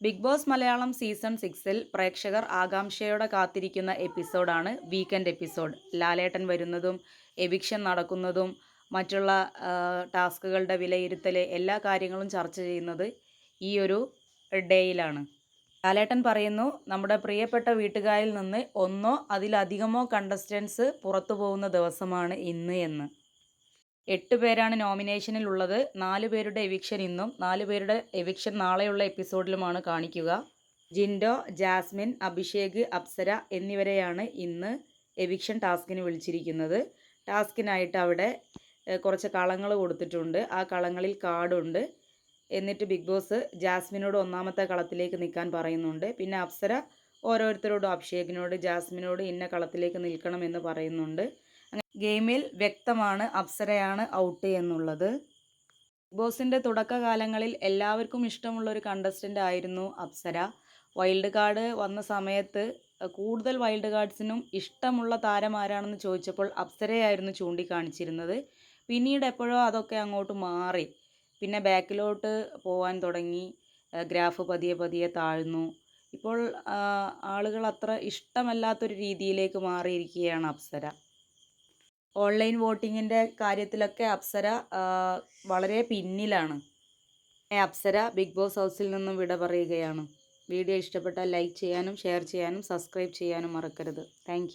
Big boss Malayalam season സിക്സിൽ പ്രേക്ഷകർ ആകാംക്ഷയോടെ കാത്തിരിക്കുന്ന എപ്പിസോഡാണ് വീക്കെൻഡ് എപ്പിസോഡ്. ലാലേട്ടൻ വരുന്നതും എവിക്ഷൻ നടക്കുന്നതും മറ്റുള്ള ടാസ്കുകളുടെ വിലയിരുത്തൽ എല്ലാ കാര്യങ്ങളും ചർച്ച ചെയ്യുന്നത് ഈ ഒരു ഡേയിലാണ്. ലാലേട്ടൻ പറയുന്നു നമ്മുടെ പ്രിയപ്പെട്ട വീട്ടുകാരിൽ നിന്ന് ഒന്നോ അതിലധികമോ കണ്ടസ്റ്റൻസ് പുറത്തു പോകുന്ന ദിവസമാണ് ഇന്ന് എന്ന്. എട്ട് പേരാണ് നോമിനേഷനിൽ ഉള്ളത് നാല് പേരുടെ എവിക്ഷൻ ഇന്നും നാല് പേരുടെ എവിക്ഷൻ നാളെയുള്ള എപ്പിസോഡിലുമാണ് കാണിക്കുക. ജിൻഡോ ജാസ്മിൻ അഭിഷേക് അപ്സര എന്നിവരെയാണ് ഇന്ന് എവിക്ഷൻ ടാസ്കിന് വിളിച്ചിരിക്കുന്നത്. ടാസ്കിനായിട്ട് അവിടെ കുറച്ച് കളങ്ങൾ കൊടുത്തിട്ടുണ്ട്. ആ കളങ്ങളിൽ കാർഡുണ്ട്. എന്നിട്ട് ബിഗ് ബോസ് ജാസ്മിനോട് ഒന്നാമത്തെ കളത്തിലേക്ക് നിൽക്കാൻ പറയുന്നുണ്ട്. പിന്നെ അപ്സര ഓരോരുത്തരോടും അഭിഷേകിനോട് ജാസ്മിനോട് ഇന്ന കളത്തിലേക്ക് നിൽക്കണമെന്ന് പറയുന്നുണ്ട്. ഗെയിമിൽ വ്യക്തമാണ് അപ്സരയാണ് ഔട്ട് എന്നുള്ളത്. ബിഗ് ബോസിന്റെ തുടക്കകാലങ്ങളിൽ എല്ലാവർക്കും ഇഷ്ടമുള്ള ഒരു കണ്ടസ്റ്റന്റ് ആയിരുന്നു അപ്സര. വൈൽഡ് കാർഡ് വന്ന സമയത്ത് കൂടുതൽ വൈൽഡ് കാർഡ്സിനും ഇഷ്ടമുള്ള താരമാരാണെന്ന് ചോദിച്ചപ്പോൾ അപ്സരയായിരുന്നു ചൂണ്ടിക്കാണിച്ചിരുന്നത്. പിന്നീട് എപ്പോഴോ അതൊക്കെ അങ്ങോട്ട് മാറി. പിന്നെ ബാക്കിലോട്ട് പോകാൻ തുടങ്ങി. ഗ്രാഫ് പതിയെ പതിയെ താഴ്ന്നു. ഇപ്പോൾ ആളുകൾ അത്ര ഇഷ്ടമല്ലാത്തൊരു രീതിയിലേക്ക് മാറിയിരിക്കുകയാണ് അപ്സര. ഓൺലൈൻ വോട്ടിങ്ങിന്റെ കാര്യത്തിലൊക്കെ അപ്സര വളരെ പിന്നിലാണ്. അപ്സര ബിഗ് ബോസ് ഹൗസിൽ നിന്നും വിട പറയുകയാണ്. വീഡിയോ ഇഷ്ടപ്പെട്ടാൽ ലൈക്ക് ചെയ്യാനും ഷെയർ ചെയ്യാനും സബ്സ്ക്രൈബ് ചെയ്യാനും മറക്കരുത്. താങ്ക്